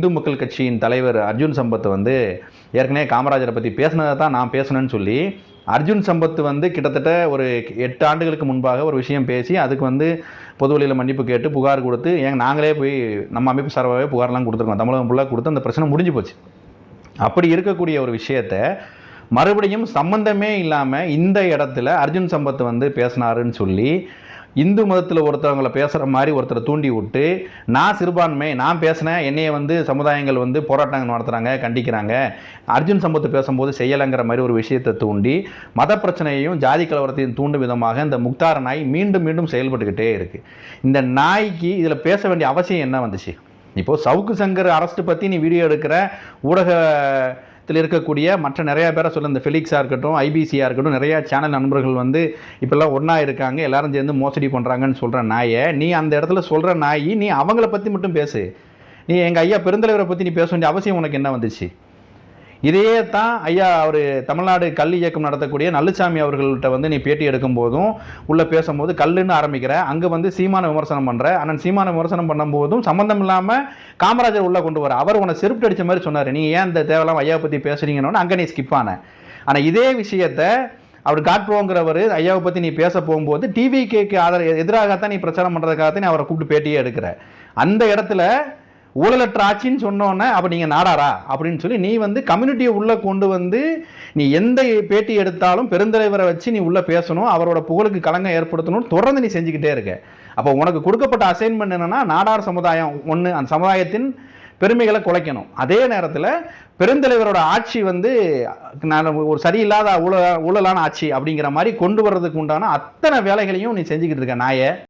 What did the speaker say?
இந்து மக்கள் கட்சியின் தலைவர் அர்ஜுன் சம்பத் வந்து ஏற்கனவே காமராஜரை பற்றி பேசினதை தான் நான் பேசணும்னு சொல்லி அர்ஜுன் சம்பத் வந்து கிட்டத்தட்ட ஒரு எட்டு ஆண்டுகளுக்கு முன்பாக ஒரு விஷயம் பேசி அதுக்கு வந்து பொதுவெளியில் மன்னிப்பு கேட்டு புகார் கொடுத்து ஏங்க நாங்களே போய் நம்ம அமைப்பு சார்பாகவே புகார்லாம் கொடுத்துருக்கோம் தமிழகம் ஃபுல்லாக கொடுத்து அந்த பிரச்சனை முடிஞ்சு போச்சு. அப்படி இருக்கக்கூடிய ஒரு விஷயத்த மறுபடியும் சம்மந்தமே இல்லாமல் இந்த இடத்துல அர்ஜுன் சம்பத் வந்து பேசினாருன்னு சொல்லி இந்து மதத்தில் ஒருத்தவங்களை பேசுகிற மாதிரி ஒருத்தரை தூண்டி விட்டு நான் சிறுபான்மை நான் பேசினேன் என்னைய வந்து சமுதாயங்கள் வந்து போராட்டங்கள் நடத்துகிறாங்க கண்டிக்கிறாங்க அர்ஜுன் சம்பத்து பேசும்போது செய்யலைங்கிற மாதிரி ஒரு விஷயத்தை தூண்டி மத பிரச்சனையையும் ஜாதி கலவரத்தையும் தூண்டும் விதமாக இந்த முக்தார நாய் மீண்டும் மீண்டும் செயல்பட்டுக்கிட்டே இருக்குது இந்த நாய்க்கு இதில் பேச வேண்டிய அவசியம் என்ன வந்துச்சு? இப்போது சவுக்கு சங்கர் அரெஸ்ட் பற்றி நீ வீடியோ எடுக்கிற ஊடக ஊடகத்தில் இருக்கக்கூடிய மற்ற நிறையா பேரை சொல்ல இந்த ஃபிலிக்ஸாக இருக்கட்டும் ஐபிசியாக இருக்கட்டும் நிறையா சேனல் நண்பர்கள் வந்து இப்போல்லாம் ஒன்றா இருக்காங்க எல்லாரும் சேர்ந்து மோசடி பண்ணுறாங்கன்னு சொல்கிற நாயை நீ அந்த இடத்துல சொல்கிற நாய் நீ அவங்கள பற்றி மட்டும் பேசு. நீ எங்கள் ஐயா பெருந்தலைவரை பற்றி நீ பேச வேண்டிய அவசியம் உனக்கு என்ன வந்துச்சு? இதையே தான் ஐயா அவர் தமிழ்நாடு கல் இயக்கம் நடத்தக்கூடிய நல்லுசாமி அவர்கள்ட்ட வந்து நீ பேட்டி எடுக்கும் போதும் உள்ளே பேசும்போது கல்லுன்னு ஆரம்பிக்கிற அங்கே வந்து சீமான விமர்சனம் பண்ணுற அண்ணன் சீமான விமர்சனம் பண்ணும்போதும் சம்மந்தம் இல்லாமல் காமராஜர் உள்ளே கொண்டு வர அவர் உன்னை செருப்பு அடிச்ச மாதிரி சொன்னார். நீ ஏன் இந்த தேவையில்லாம ஐயாவை பற்றி பேசுறீங்கன்னு அங்கே நீ ஸ்கிப் ஆன. ஆனால் இதே விஷயத்த அவர் காட்டுவோங்கிறவர் ஐயாவை பற்றி நீ பேச போகும்போது டிவிகேக்கு ஆதர எதிராகத்தான் நீ பிரச்சாரம் பண்ணுறதுக்காகத்தான் நீ அவரை கூப்பிட்டு பேட்டியே எடுக்கிற. அந்த இடத்துல ஊழலற்ற ஆட்சின்னு சொன்னோன்னே அப்போ நீங்கள் நாடாரா? அப்படின்னு சொல்லி நீ வந்து கம்யூனிட்டியை உள்ளே கொண்டு வந்து நீ எந்த பேட்டி எடுத்தாலும் பெருந்தலைவரை வச்சு நீ உள்ளே பேசணும் அவரோட புகழுக்கு களங்கம் ஏற்படுத்தணும் தொடர்ந்து நீ செஞ்சுக்கிட்டே இருக்க. அப்போ உனக்கு கொடுக்கப்பட்ட அசைன்மெண்ட் என்னன்னா நாடார் சமுதாயம் ஒன்று அந்த சமுதாயத்தின் பெருமைகளை குலைக்கணும். அதே நேரத்தில் பெருந்தலைவரோட ஆட்சி வந்து நான் ஒரு சரியில்லாத ஊழ ஊழலான ஆட்சி அப்படிங்கிற மாதிரி கொண்டு வர்றதுக்கு உண்டான அத்தனை வேலைகளையும் நீ செஞ்சுக்கிட்டு இருக்க நாயை.